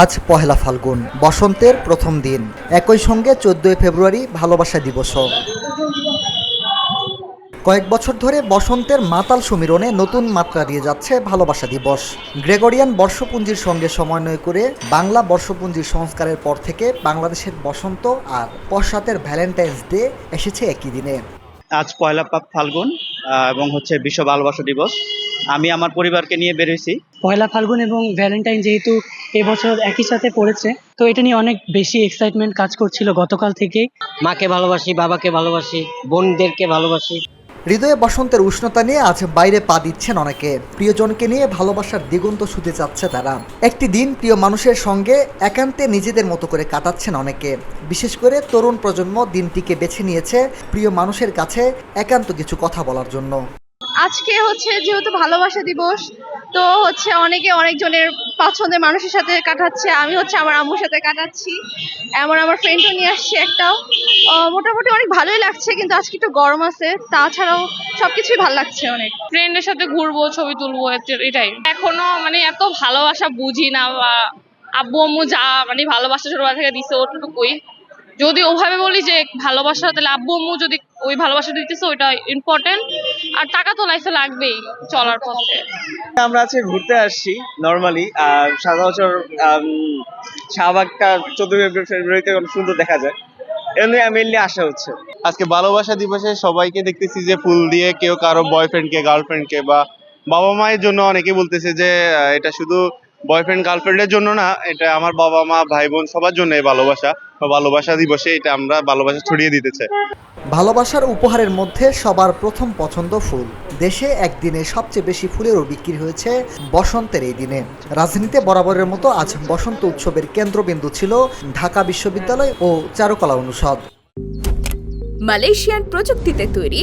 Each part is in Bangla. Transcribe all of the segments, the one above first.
আজ পহেলা ফাল্গুন, বসন্তের প্রথম দিন। একই সঙ্গে চোদ্দই ফেব্রুয়ারি ভালোবাসা দিবসও। কয়েক বছর ধরে বসন্তের মাতাল সমীরণে নতুন মাত্রা দিয়ে যাচ্ছে ভালোবাসা দিবস। গ্রেগরিয়ান বর্ষপুঞ্জির সঙ্গে সমন্বয় করে বাংলা বর্ষপুঞ্জির সংস্কারের পর থেকে বাংলাদেশের বসন্ত আর পশ্চাতের ভ্যালেন্টাইন্স ডে এসেছে একই দিনে। আজ পয়লা ফাল্গুন এবং হচ্ছে বিশ্ব ভালোবাসা দিবস। আমি আমার পরিবারকে নিয়ে বেরিয়েছি পয়লা ফাল্গুন এবং ভ্যালেন্টাইন যেহেতু এবছর একই সাথে পড়েছে তো এটা নিয়ে অনেক বেশি এক্সাইটমেন্ট কাজ করছিল গতকাল থেকেই। মাকে ভালোবাসি বাবাকে ভালোবাসি বোনদেরকে ভালোবাসি। হৃদয়ে বসন্তের উষ্ণতা নিয়ে আজ বাইরে পা দিচ্ছেন অনেকে। প্রিয়জনকে নিয়ে ভালোবাসার দিগন্ত শুতে চাচ্ছে তারা। একটি দিন প্রিয় মানুষের সঙ্গে একান্তে নিজেদের মতো করে কাটাচ্ছেন অনেকে। বিশেষ করে তরুণ প্রজন্ম দিনটিকে বেছে নিয়েছে প্রিয় মানুষের কাছে একান্ত কিছু কথা বলার জন্য। আজকে হচ্ছে যেহেতু ভালোবাসা দিবস, তো হচ্ছে অনেকে অনেকজনের পছন্দের মানুষের সাথে কাটাচ্ছে, আমি হচ্ছে আমার আম্মুর সাথে কাটাচ্ছি, এমন আমার ফ্রেন্ডও নিয়ে আসছে একটাও। মোটামুটি অনেক ভালোই লাগছে, কিন্তু আজকে একটু গরম আছে, তাছাড়াও সবকিছুই ভালো লাগছে অনেক। ফ্রেন্ডের সাথে ঘুরবো, ছবি তুলবো এটাই। এখনও মানে এত ভালোবাসা বুঝি না, বা আব্বু আম্মু যা মানে ভালোবাসা ছোটবেলা থেকে দিছে, ওটুকুই। যদি ওভাবে বলি যে ভালোবাসা তাহলে আব্বু আম্মু যদি ওই ভালোবাসা দিতেছে ওইটা ইম্পর্টেন্ট আর টাকা তো লাইফে লাগবেই চলার পথে। আমরা আজকে ঘুরতে আসছি নর্মালি আর সাদা বছর শাহবাগটা চোদ্দ ফেব্রুয়ারিতে অনেক সুন্দর দেখা যায়। এমনি মেনলি আসা হচ্ছে। আজকে ভালোবাসা দিবসে সবাইকে দেখতেছি যে ফুল দিয়ে কেউ কারও বয়ফ্রেন্ডকে গার্লফ্রেন্ডকে বা বাবা মায়ের জন্য অনেকে বলতেছে যে এটা শুধু বয়ফ্রেন্ড গার্লফ্রেন্ডের জন্য না এটা আমার বাবা মা ভাই বোন সবার জন্য এই ভালোবাসা। বা ভালোবাসা দিবসে এটা আমরা ভালোবাসা ছড়িয়ে দিতে চাই ভালোবাসার উপহারের মধ্যে সবার প্রথম পছন্দ ফুল। দেশে একদিনে সবচেয়ে বেশি ফুলেরও বিক্রি হয়েছে বসন্তের এই দিনে। রাজধানীতে বরাবরের মতো আজ বসন্ত উৎসবের কেন্দ্রবিন্দু ছিল ঢাকা বিশ্ববিদ্যালয় ও চারুকলা অনুষদ। মালয়েশিয়ান প্রযুক্তিতে তৈরি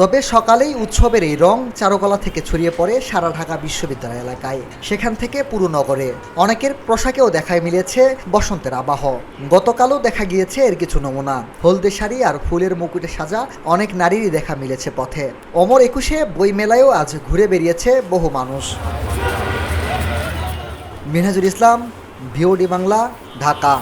তবে সকালেই উৎসবের এই রং চারুকলা থেকে ছড়িয়ে পড়ে সারা ঢাকা বিশ্ববিদ্যালয় এলাকায়, সেখান থেকে পুরো নগরে। অনেকের পোশাকেও দেখায় মিলেছে বসন্তের আবাহ। গতকালও দেখা গিয়েছে এর কিছু নমুনা। হলদে শাড়ি আর ফুলের মুকুটে সাজা অনেক নারীরই দেখা মিলেছে পথে। অমর একুশে বই মেলায়ও আজ ঘুরে বেরিয়েছে বহু মানুষ। মিনহাজুল ইসলাম, ভিওডি বাংলা, ঢাকা।